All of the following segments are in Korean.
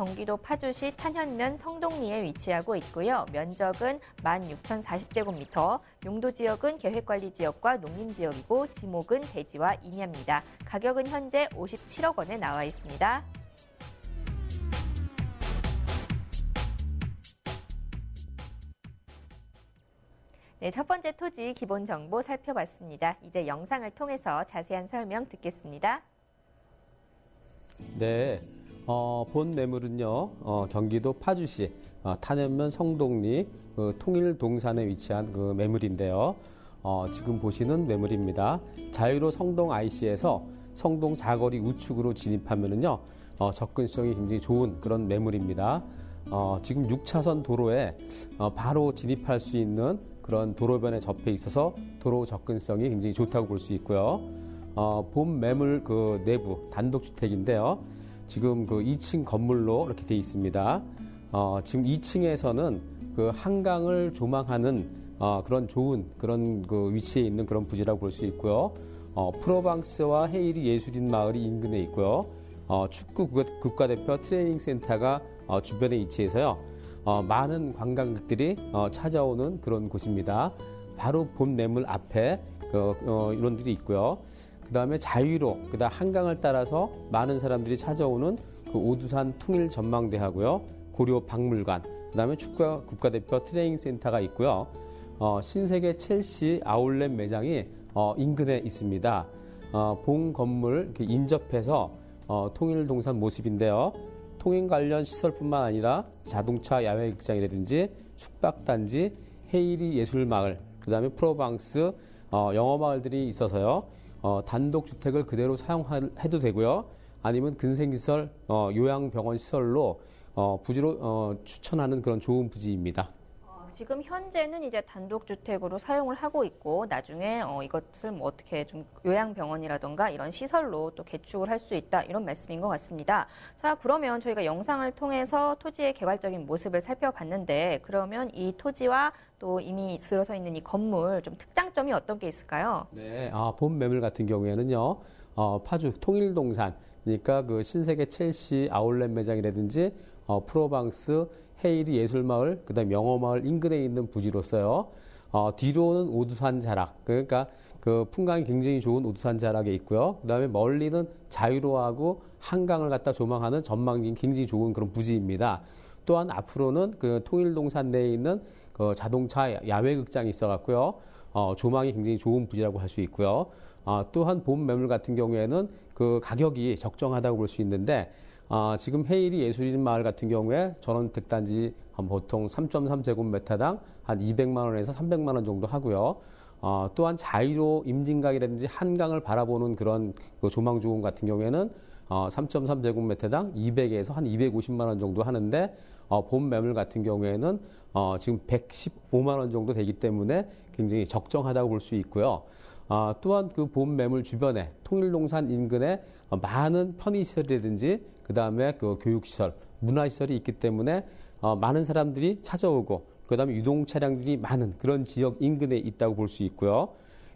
경기도 파주시 탄현면 성동리에 위치하고 있고요. 면적은 16,040제곱미터, 용도 지역은 계획관리 지역과 농림 지역이고 지목은 대지와 인야입니다. 가격은 현재 57억 원에 나와 있습니다. 네, 첫 번째 토지 기본 정보 살펴봤습니다. 이제 영상을 통해서 자세한 설명 듣겠습니다. 네, 어, 본 매물은요, 어, 경기도 파주시 어, 탄현면 성동리 그 통일동산에 위치한 그 매물인데요. 어, 지금 보시는 매물입니다. 자유로 성동 IC에서 성동 사거리 우측으로 진입하면은요, 어, 접근성이 굉장히 좋은 그런 매물입니다. 어, 지금 6차선 도로에 어, 바로 진입할 수 있는 그런 도로변에 접해 있어서 도로 접근성이 굉장히 좋다고 볼 수 있고요. 어, 본 매물 그 내부 단독주택인데요. 지금 그 2층 건물로 이렇게 돼 있습니다. 어, 지금 2층에서는 그 한강을 조망하는 어, 그런 좋은 그런 그 위치에 있는 그런 부지라고 볼 수 있고요. 어, 프로방스와 헤이리 예술인 마을이 인근에 있고요. 어, 축구 국가- 국가대표 트레이닝 센터가 어, 주변에 위치해서요. 어, 많은 관광객들이 어, 찾아오는 그런 곳입니다. 바로 본 매물 앞에 그, 어, 이런들이 있고요. 그 다음에 자유로, 그 다음 한강을 따라서 많은 사람들이 찾아오는 그 오두산 통일 전망대하고요. 고려 박물관, 그 다음에 축구 국가대표 트레이닝 센터가 있고요. 어, 신세계 첼시 아울렛 매장이 어, 인근에 있습니다. 어, 본 건물 인접해서 어, 통일 동산 모습인데요. 통행 관련 시설뿐만 아니라 자동차 야외 극장이라든지 숙박단지, 헤이리 예술마을, 그 다음에 프로방스 어, 영어마을들이 있어서요. 어, 단독 주택을 그대로 사용해도 되고요. 아니면 근생시설, 어, 요양병원 시설로 어, 부지로 어, 추천하는 그런 좋은 부지입니다. 어, 지금 현재는 이제 단독주택으로 사용을 하고 있고 나중에 어, 이것을 뭐 어떻게 좀 요양병원이라던가 이런 시설로 또 개축을 할 수 있다 이런 말씀인 것 같습니다. 자 그러면 저희가 영상을 통해서 토지의 개발적인 모습을 살펴봤는데 그러면 이 토지와 또 이미 들어서 있는 이 건물 좀 특장점이 어떤 게 있을까요? 네, 아, 본 매물 같은 경우에는요, 어, 파주 통일동산, 그러니까 그 신세계 첼시 아울렛 매장이라든지 어, 프로방스 헤이리 예술마을, 그 다음 영어마을 인근에 있는 부지로서요. 어, 뒤로는 오두산 자락, 그러니까 그 풍광이 굉장히 좋은 오두산 자락에 있고요. 그 다음에 멀리는 자유로하고 한강을 갖다 조망하는 전망이 굉장히 좋은 그런 부지입니다. 또한 앞으로는 그 통일동산 내에 있는 그 자동차 야외 극장이 있어갖고요. 어, 조망이 굉장히 좋은 부지라고 할 수 있고요. 어, 또한 본 매물 같은 경우에는 그 가격이 적정하다고 볼 수 있는데 어, 지금 헤일이 예술인 마을 같은 경우에 전원택단지 한 보통 3.3제곱미터당 한 200만 원에서 300만 원 정도 하고요. 어, 또한 자유로 임진각이라든지 한강을 바라보는 그런 그 조망 조금 같은 경우에는 어, 3.3제곱미터당 200에서 한 250만 원 정도 하는데 어, 본 매물 같은 경우에는 어, 지금 115만 원 정도 되기 때문에 굉장히 적정하다고 볼 수 있고요. 어, 또한 그 본 매물 주변에 통일동산 인근에 어, 많은 편의시설이라든지 그 다음에 그 교육시설, 문화시설이 있기 때문에 어, 많은 사람들이 찾아오고 그 다음에 유동 차량들이 많은 그런 지역 인근에 있다고 볼 수 있고요.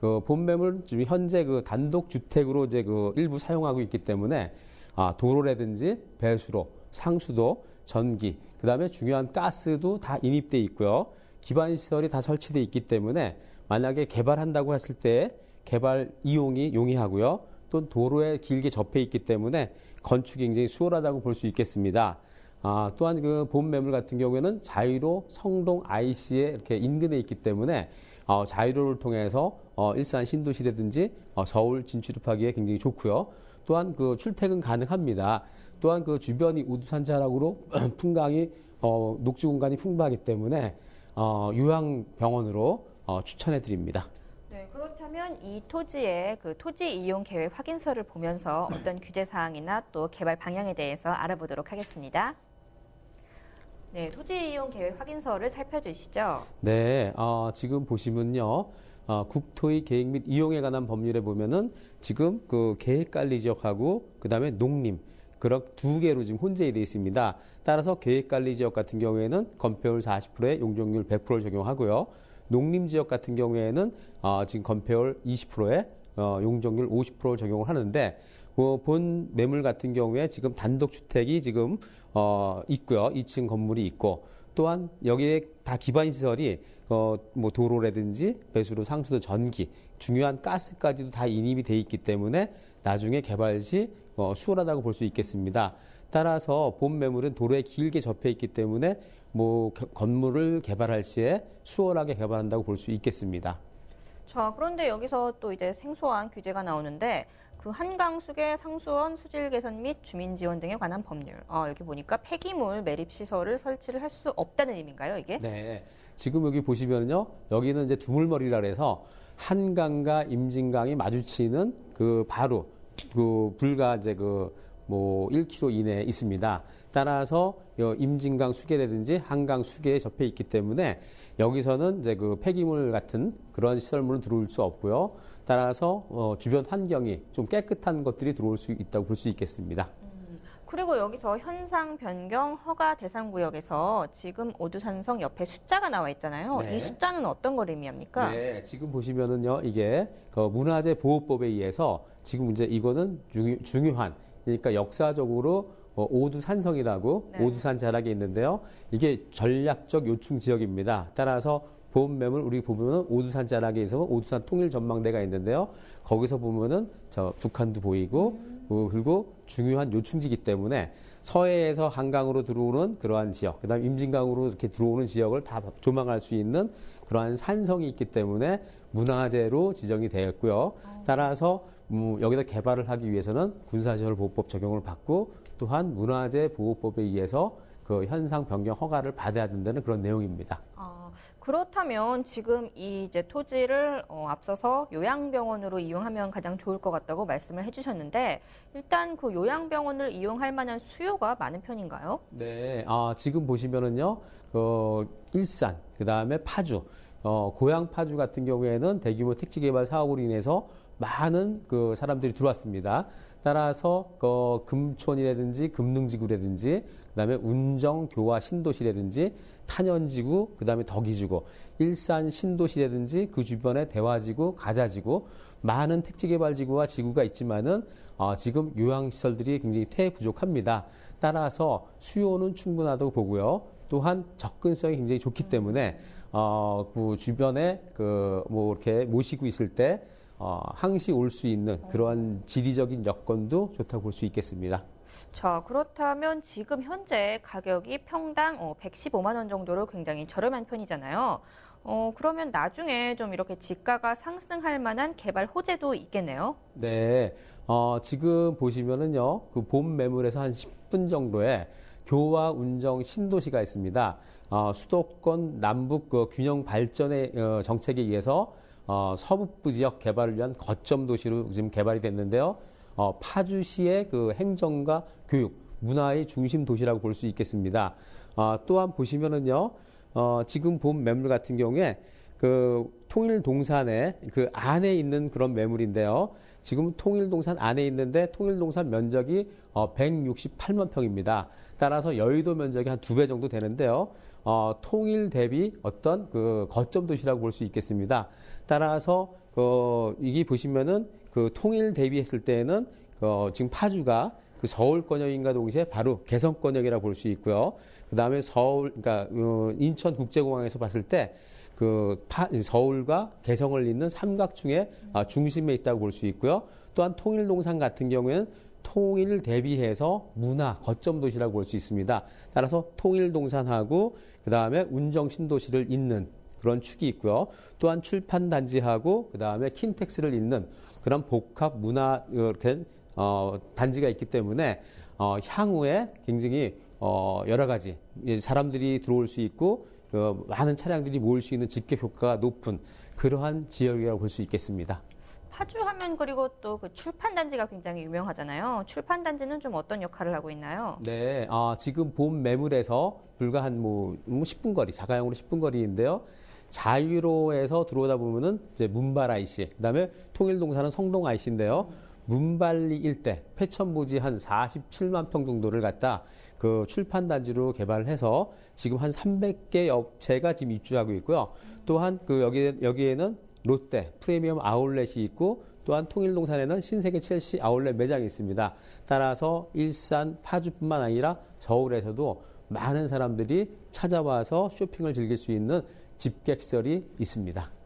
그 본매물 지금 현재 그 단독 주택으로 이제 그 일부 사용하고 있기 때문에 아, 도로라든지 배수로, 상수도, 전기, 그 다음에 중요한 가스도 다 인입돼 있고요. 기반 시설이 다 설치돼 있기 때문에 만약에 개발한다고 했을 때 개발 이용이 용이하고요. 또 도로에 길게 접해 있기 때문에 건축이 굉장히 수월하다고 볼 수 있겠습니다. 아, 또한 그 본 매물 같은 경우에는 자유로 성동 IC에 이렇게 인근에 있기 때문에 어, 자유로를 통해서 어, 일산 신도시라든지 어, 서울 진출입하기에 굉장히 좋고요. 또한 그 출퇴근 가능합니다. 또한 그 주변이 우두산 자락으로 풍광이 어, 녹지 공간이 풍부하기 때문에 어, 요양병원으로 어, 추천해 드립니다. 네, 그렇다면 이 토지의 그 토지 이용 계획 확인서를 보면서 어떤 규제 사항이나 또 개발 방향에 대해서 알아보도록 하겠습니다. 네, 토지 이용 계획 확인서를 살펴주시죠. 네, 어, 지금 보시면요. 어, 국토의 계획 및 이용에 관한 법률에 보면은 지금 그 계획관리 지역하고 그 다음에 농림 그런 두 개로 지금 혼재되어 있습니다. 따라서 계획관리 지역 같은 경우에는 건폐율 40%에 용적률 100%를 적용하고요. 농림 지역 같은 경우에는 어, 지금 건폐율 20%에 어, 용적률 50%를 적용을 하는데 그본 매물 같은 경우에 지금 단독 주택이 지금 어, 있고요. 2층 건물이 있고 또한 여기에 다 기반 시설이 어, 뭐 도로라든지 배수로, 상수도, 전기, 중요한 가스까지도 다 인입이 돼 있기 때문에 나중에 개발 시 어, 수월하다고 볼 수 있겠습니다. 따라서 본 매물은 도로에 길게 접해 있기 때문에 뭐 겨- 건물을 개발할 시에 수월하게 개발한다고 볼 수 있겠습니다. 자, 그런데 여기서 또 이제 생소한 규제가 나오는데 그 한강수계 상수원 수질 개선 및 주민 지원 등에 관한 법률. 어, 여기 보니까 폐기물 매립 시설을 설치를 할 수 없다는 의미인가요, 이게? 네. 지금 여기 보시면요. 여기는 이제 두물머리라 그래서 한강과 임진강이 마주치는 그 바로 그 불과 이제 그 뭐 1km 이내에 있습니다. 따라서 여 임진강 수계라든지 한강 수계에 접해 있기 때문에 여기서는 이제 그 폐기물 같은 그런 시설물은 들어올 수 없고요. 따라서 어, 주변 환경이 좀 깨끗한 것들이 들어올 수 있다고 볼 수 있겠습니다. 그리고 여기서 현상 변경 허가 대상 구역에서 지금 오두산성 옆에 숫자가 나와 있잖아요. 네. 이 숫자는 어떤 걸 의미합니까? 네, 지금 보시면은요, 이게 그 문화재 보호법에 의해서 지금 이제 이거는 중요, 중요한, 그러니까 역사적으로 어, 오두산성이라고 네. 오두산 자락에 있는데요. 이게 전략적 요충 지역입니다. 따라서 보험 매물 우리 보면은 오두산 자락에 있어 오두산 통일 전망대가 있는데요. 거기서 보면은 저 북한도 보이고 어, 그리고 중요한 요충지기 때문에 서해에서 한강으로 들어오는 그러한 지역, 그다음 임진강으로 이렇게 들어오는 지역을 다 조망할 수 있는 그러한 산성이 있기 때문에 문화재로 지정이 되었고요. 따라서 음, 여기다 개발을 하기 위해서는 군사시설 보호법 적용을 받고 또한 문화재 보호법에 의해서 그 현상 변경 허가를 받아야 된다는 그런 내용입니다. 아, 그렇다면 지금 이 이제 토지를 어, 앞서서 요양병원으로 이용하면 가장 좋을 것 같다고 말씀을 해주셨는데 일단 그 요양병원을 이용할 만한 수요가 많은 편인가요? 네, 아, 지금 보시면은요, 어, 일산, 그 다음에 파주, 어, 고향 파주 같은 경우에는 대규모 택지 개발 사업으로 인해서 많은 그 사람들이 들어왔습니다. 따라서 그 금촌이라든지 금능지구라든지 그다음에 운정 교화 신도시라든지 탄현지구 그다음에 덕이지구 일산 신도시라든지 그 주변에 대화지구 가자지구 많은 택지 개발 지구와 지구가 있지만은 어, 지금 요양 시설들이 굉장히 퇴 부족합니다. 따라서 수요는 충분하다고 보고요. 또한 접근성이 굉장히 좋기 때문에 어, 그 주변에 그 뭐 이렇게 모시고 있을 때 어, 항시 올 수 있는 그러한 지리적인 여건도 좋다고 볼 수 있겠습니다. 자, 그렇다면 지금 현재 가격이 평당 어, 115만 원 정도로 굉장히 저렴한 편이잖아요. 어, 그러면 나중에 좀 이렇게 지가가 상승할 만한 개발 호재도 있겠네요. 네, 어, 지금 보시면은요, 그 봄 매물에서 한 10분 정도의 교화 운정 신도시가 있습니다. 어, 수도권 남북 그 균형 발전의 어, 정책에 의해서 어, 서북부 지역 개발을 위한 거점 도시로 지금 개발이 됐는데요. 어, 파주시의 그 행정과 교육, 문화의 중심 도시라고 볼 수 있겠습니다. 어, 또한 보시면은요, 어, 지금 본 매물 같은 경우에 그 통일 동산에 그 안에 있는 그런 매물인데요. 지금 통일 동산 안에 있는데 통일 동산 면적이 어, 168만 평입니다. 따라서 여의도 면적이 한 두 배 정도 되는데요. 어, 통일 대비 어떤 그 거점 도시라고 볼 수 있겠습니다. 따라서 그 이게 보시면은 그 통일 대비했을 때는 그 지금 파주가 그 서울 권역인가 동시에 바로 개성 권역이라고 볼 수 있고요. 그 다음에 서울, 그러니까 어, 인천 국제공항에서 봤을 때 그 서울과 개성을 잇는 삼각중의 아, 중심에 있다고 볼 수 있고요. 또한 통일동산 같은 경우에는 통일 대비해서 문화 거점 도시라고 볼 수 있습니다. 따라서 통일동산하고 그 다음에 운정 신도시를 잇는 그런 축이 있고요. 또한 출판 단지하고 그 다음에 킨텍스를 잇는 그런 복합 문화 이렇게 어, 단지가 있기 때문에 어, 향후에 굉장히 어, 여러 가지 이 사람들이 들어올 수 있고 그 많은 차량들이 모일 수 있는 직격 효과가 높은 그러한 지역이라고 볼 수 있겠습니다. 파주 하면 그리고 또 그 출판 단지가 굉장히 유명하잖아요. 출판 단지는 좀 어떤 역할을 하고 있나요? 네, 아, 지금 본 매물에서 불과 한 뭐, 뭐 10분 거리, 자가용으로 10분 거리인데요. 자유로에서 들어오다 보면은 이제 문발 IC, 그다음에 통일동산은 성동 IC인데요. 문발리 일대 폐천부지 한 47만 평 정도를 갖다 그 출판 단지로 개발을 해서 지금 한 300개 업체가 지금 입주하고 있고요. 또한 그 여기 여기에는 롯데 프리미엄 아울렛이 있고 또한 통일동산에는 신세계 첼시 아울렛 매장이 있습니다. 따라서 일산 파주뿐만 아니라 서울에서도 많은 사람들이 찾아와서 쇼핑을 즐길 수 있는 집객설이 있습니다.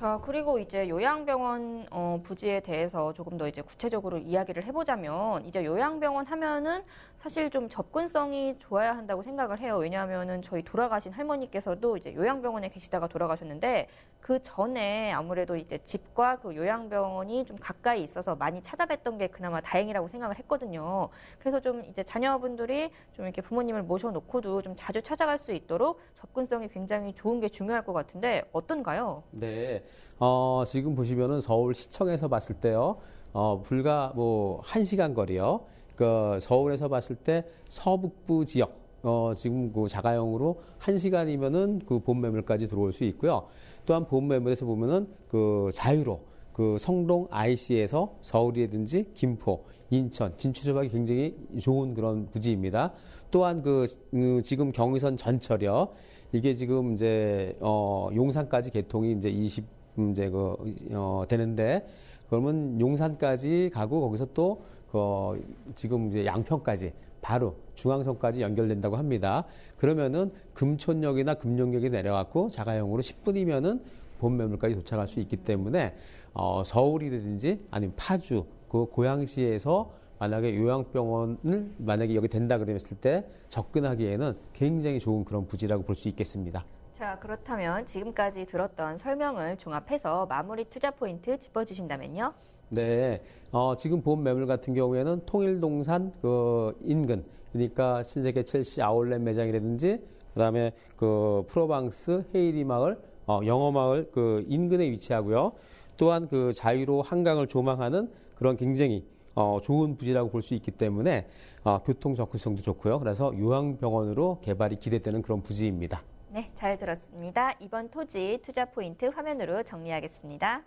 자, 그리고 이제 요양병원 어, 부지에 대해서 조금 더 이제 구체적으로 이야기를 해보자면, 이제 요양병원 하면은 사실 좀 접근성이 좋아야 한다고 생각을 해요. 왜냐하면은 저희 돌아가신 할머니께서도 이제 요양병원에 계시다가 돌아가셨는데, 그 전에 아무래도 이제 집과 그 요양병원이 좀 가까이 있어서 많이 찾아뵀던 게 그나마 다행이라고 생각을 했거든요. 그래서 좀 이제 자녀분들이 좀 이렇게 부모님을 모셔놓고도 좀 자주 찾아갈 수 있도록 접근성이 굉장히 좋은 게 중요할 것 같은데, 어떤가요? 네. 어, 지금 보시면은 서울 시청에서 봤을 때요. 어, 불과 뭐, 한 시간 거리요. 그 서울에서 봤을 때 서북부 지역, 어, 지금 그 자가용으로 한 시간이면은 그 본매물까지 들어올 수 있고요. 또한 본매물에서 보면은 그 자유로 그 성동 IC에서 서울이라든지 김포, 인천, 진출 접하기 굉장히 좋은 그런 부지입니다. 또한 그 음, 지금 경의선 전철이요. 이게 지금 이제 어 용산까지 개통이 이제 20 이제 그 어, 되는데 그러면 용산까지 가고 거기서 또 그 지금 이제 양평까지 바로 중앙선까지 연결된다고 합니다. 그러면은 금촌역이나 금룡역에 내려갖고 자가용으로 10분이면은 본매물까지 도착할 수 있기 때문에 어, 서울이라든지 아니면 파주 그 고양시에서 만약에 요양병원을 만약에 여기 된다 그랬을 때 접근하기에는 굉장히 좋은 그런 부지라고 볼 수 있겠습니다. 자, 그렇다면 지금까지 들었던 설명을 종합해서 마무리 투자 포인트 짚어주신다면요? 네, 어, 지금 본 매물 같은 경우에는 통일동산 그 인근, 그러니까 신세계 첼시 아울렛 매장이라든지 그 다음에 그 프로방스 헤이리 마을, 어, 영어 마을 그 인근에 위치하고요. 또한 그 자유로 한강을 조망하는 그런 굉장히 어, 좋은 부지라고 볼 수 있기 때문에 어, 교통 접근성도 좋고요. 그래서 요양병원으로 개발이 기대되는 그런 부지입니다. 네, 잘 들었습니다. 이번 토지 투자 포인트 화면으로 정리하겠습니다.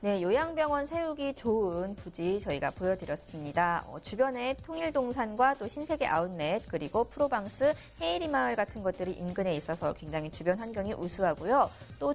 네, 요양병원 세우기 좋은 부지 저희가 보여드렸습니다. 어, 주변에 통일동산과 또 신세계 아웃렛 그리고 프로방스 헤이리 마을 같은 것들이 인근에 있어서 굉장히 주변 환경이 우수하고요. 또 주변